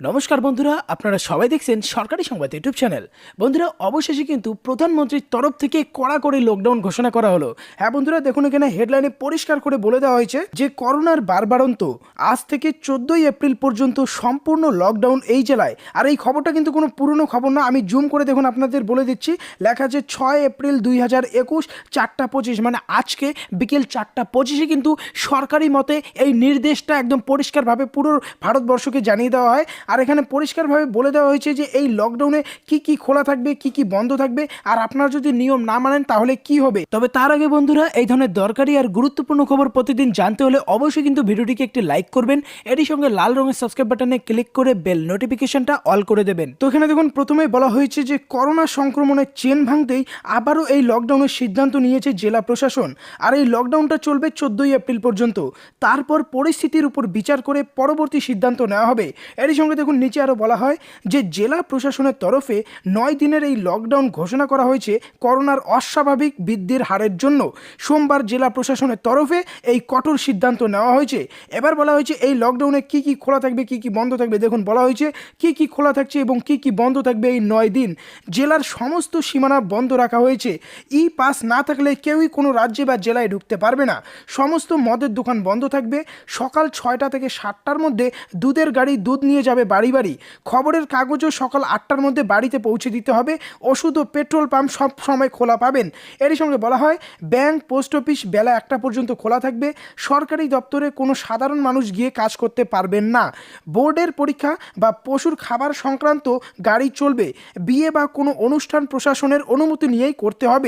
নমস্কার বন্ধুরা, আপনারা সবাই দেখছেন সরকারি সংবাদ ইউটিউব চ্যানেল। বন্ধুরা, অবশেষে কিন্তু প্রধানমন্ত্রীর তরফ থেকে কড়া করে লকডাউন ঘোষণা করা হলো। হ্যাঁ বন্ধুরা, দেখুন এখানে হেডলাইনে পরিষ্কার করে বলে দেওয়া হয়েছে যে, করোনার বারবারন্ত আজ থেকে চোদ্দই এপ্রিল পর্যন্ত সম্পূর্ণ লকডাউন এই জেলায়। আর এই খবরটা কিন্তু কোনো পুরনো খবর না, আমি জুম করে দেখুন আপনাদের বলে দিচ্ছি। লেখা আছে ছয় এপ্রিল দুই হাজার একুশ, চারটা পঁচিশ মানে আজকে বিকেল চারটা পঁচিশে কিন্তু সরকারি মতে এই নির্দেশটা একদম পরিষ্কারভাবে পুরো ভারতবর্ষকে জানিয়ে দেওয়া হয়। আর এখানে পরিষ্কারভাবে বলে দেওয়া হয়েছে যে এই লকডাউনে কি কি খোলা থাকবে, কি কি বন্ধ থাকবে, আর আপনারা যদি নিয়ম না মানেন তাহলে কি হবে? তবে তার আগে বন্ধুরা, এই ধরনের দরকারি আর গুরুত্বপূর্ণ খবর প্রতিদিন জানতে হলে অবশ্যই কিন্তু ভিডিওটিকে একটি লাইক করবেন। এরই সঙ্গে লাল রঙের সাবস্ক্রাইব বাটনে ক্লিক করে বেল নোটিফিকেশনটা অল করে দেবেন। তো এখানে দেখুন, প্রথমে বলা হয়েছে যে করোনা সংক্রমণের চেন ভাঙতেই আবারও এই লকডাউনের সিদ্ধান্ত নিয়েছে জেলা প্রশাসন। আর এই লকডাউনটা চলবে চোদ্দই এপ্রিল পর্যন্ত। তারপর পরিস্থিতির উপর বিচার করে পরবর্তী সিদ্ধান্ত নেওয়া হবে। এরই সঙ্গে দেখুন, নিচে আরও বলা হয় যে জেলা প্রশাসনের তরফে নয় দিনের এই লকডাউন ঘোষণা করা হয়েছে করোনার অস্বাভাবিক বৃদ্ধির হারের জন্য। সোমবার জেলা প্রশাসনের তরফে এই কঠোর সিদ্ধান্ত নেওয়া হয়েছে। এবার বলা হয়েছে এই লকডাউনে কি কি খোলা থাকবে, কি কি বন্ধ থাকবে? দেখুন, বলা হয়েছে কি কি খোলা থাকছে এবং কি কি বন্ধ থাকবে এই নয় দিন। জেলার সমস্ত সীমানা বন্ধ রাখা হয়েছে। ই পাস না থাকলে কেউই কোনো রাজ্যে বা জেলায় ঢুকতে পারবে না। সমস্ত মদের দোকান বন্ধ থাকবে। সকাল ছয়টা থেকে সাতটার মধ্যে দুধের গাড়ি দুধ নিয়ে যাবে বাড়ি বাড়ি। খবরের কাগজও সকাল আটটার মধ্যে বাড়িতে পৌঁছে দিতে হবে। ওষুধ ও পেট্রোল পাম্প সব সময় খোলা পাবেন। এরই সঙ্গে বলা হয়, ব্যাংক, পোস্ট অফিস বেলা একটা পর্যন্ত খোলা থাকবে। সরকারি দপ্তরে কোনো সাধারণ মানুষ গিয়ে কাজ করতে পারবেন না। বোর্ডের পরীক্ষা বা পশুর খাবার সংক্রান্ত গাড়ি চলবে। বিয়ে বা কোনো অনুষ্ঠান প্রশাসনের অনুমতি নিয়েই করতে হবে।